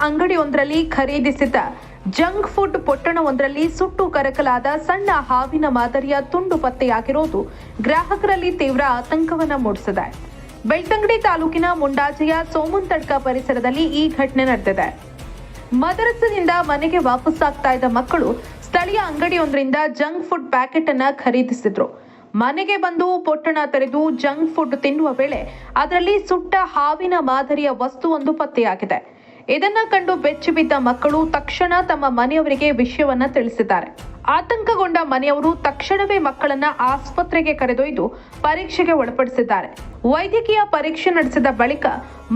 ಅಂಗಡಿಯೊಂದರಲ್ಲಿ ಖರೀದಿಸಿದ್ದ junk food ಪೊಟ್ಟಣವೊಂದರಲ್ಲಿ ಸುಟ್ಟು ಕರಕಲಾದ ಸಣ್ಣ ಹಾವಿನ ಮಾದರಿಯ ತುಂಡು ಪತ್ತೆಯಾಗಿರೋದು ಗ್ರಾಹಕರಲ್ಲಿ ತೀವ್ರ ಆತಂಕವನ್ನು ಮೂಡಿಸಿದೆ. ಬೆಳ್ತಂಗಡಿ ತಾಲೂಕಿನ ಮುಂಡಾಜೆಯ ಸೋಮಂತಡ್ಕ ಪರಿಸರದಲ್ಲಿ ಈ ಘಟನೆ ನಡೆದಿದೆ. ಮದರಸದಿಂದ ಮನೆಗೆ ವಾಪಸ್ಸಾಗ್ತಾ ಇದ್ದ ಮಕ್ಕಳು ಸ್ಥಳೀಯ ಅಂಗಡಿಯೊಂದರಿಂದ ಜಂಕ್ ಫುಡ್ ಪ್ಯಾಕೆಟ್ ಅನ್ನ ಖರೀದಿಸಿದ್ರು. ಮನೆಗೆ ಬಂದು ಪೊಟ್ಟಣ ತೆರೆದು ಜಂಕ್ ಫುಡ್ ತಿನ್ನುವ ವೇಳೆ ಅದರಲ್ಲಿ ಸುಟ್ಟ ಹಾವಿನ ಮಾದರಿಯ ವಸ್ತುವೊಂದು ಪತ್ತೆಯಾಗಿದೆ. ಇದನ್ನ ಕಂಡು ಬೆಚ್ಚಿ ಬಿದ್ದ ಮಕ್ಕಳು ತಕ್ಷಣ ತಮ್ಮ ಮನೆಯವರಿಗೆ ವಿಷಯವನ್ನ ತಿಳಿಸಿದ್ದಾರೆ. ಆತಂಕಗೊಂಡ ಮನೆಯವರು ತಕ್ಷಣವೇ ಮಕ್ಕಳನ್ನ ಆಸ್ಪತ್ರೆಗೆ ಕರೆದೊಯ್ದು ಪರೀಕ್ಷೆಗೆ ಒಳಪಡಿಸಿದ್ದಾರೆ. ವೈದ್ಯಕೀಯ ಪರೀಕ್ಷೆ ನಡೆಸಿದ ಬಳಿಕ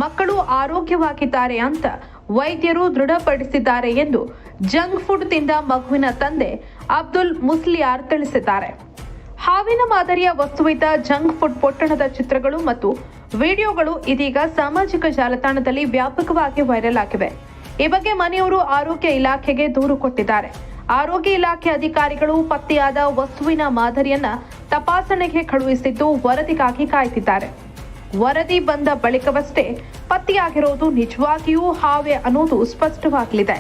ಮಕ್ಕಳು ಆರೋಗ್ಯವಾಗಿದ್ದಾರೆ ಅಂತ ವೈದ್ಯರು ದೃಢಪಡಿಸಿದ್ದಾರೆ ಎಂದು ಜಂಕ್ ಫುಡ್ ತಿಂದ ಮಗುವಿನ ತಂದೆ ಅಬ್ದುಲ್ ಮುಸ್ಲಿಯಾರ್ ತಿಳಿಸಿದ್ದಾರೆ. ಹಾವಿನ ಮಾದರಿಯ ವಸ್ತುವಿದ್ದ ಜಂಕ್ ಫುಡ್ ಪೊಟ್ಟಣದ ಚಿತ್ರಗಳು ಮತ್ತು ವಿಡಿಯೋಗಳು ಇದೀಗ ಸಾಮಾಜಿಕ ಜಾಲತಾಣದಲ್ಲಿ ವ್ಯಾಪಕವಾಗಿ ವೈರಲ್ ಆಗಿವೆ. ಈ ಬಗ್ಗೆ ಮನೆಯವರು ಆರೋಗ್ಯ ಇಲಾಖೆಗೆ ದೂರು ಕೊಟ್ಟಿದ್ದಾರೆ. ಆರೋಗ್ಯ ಇಲಾಖೆ ಅಧಿಕಾರಿಗಳು ಪತ್ತೆಯಾದ ವಸ್ತುವಿನ ಮಾದರಿಯನ್ನ ತಪಾಸಣೆಗೆ ಕಳುಹಿಸಿದ್ದು ವರದಿಗಾಗಿ ಕಾಯ್ತಿದ್ದಾರೆ ವರದಿ ಬಂದ ಬಳಿಕವಷ್ಟೇ ಪತ್ತೆಯಾಗಿರೋದು ನಿಜವಾಗಿಯೂ ಹಾವೆ ಅನ್ನೋದು ಸ್ಪಷ್ಟವಾಗಲಿದೆ.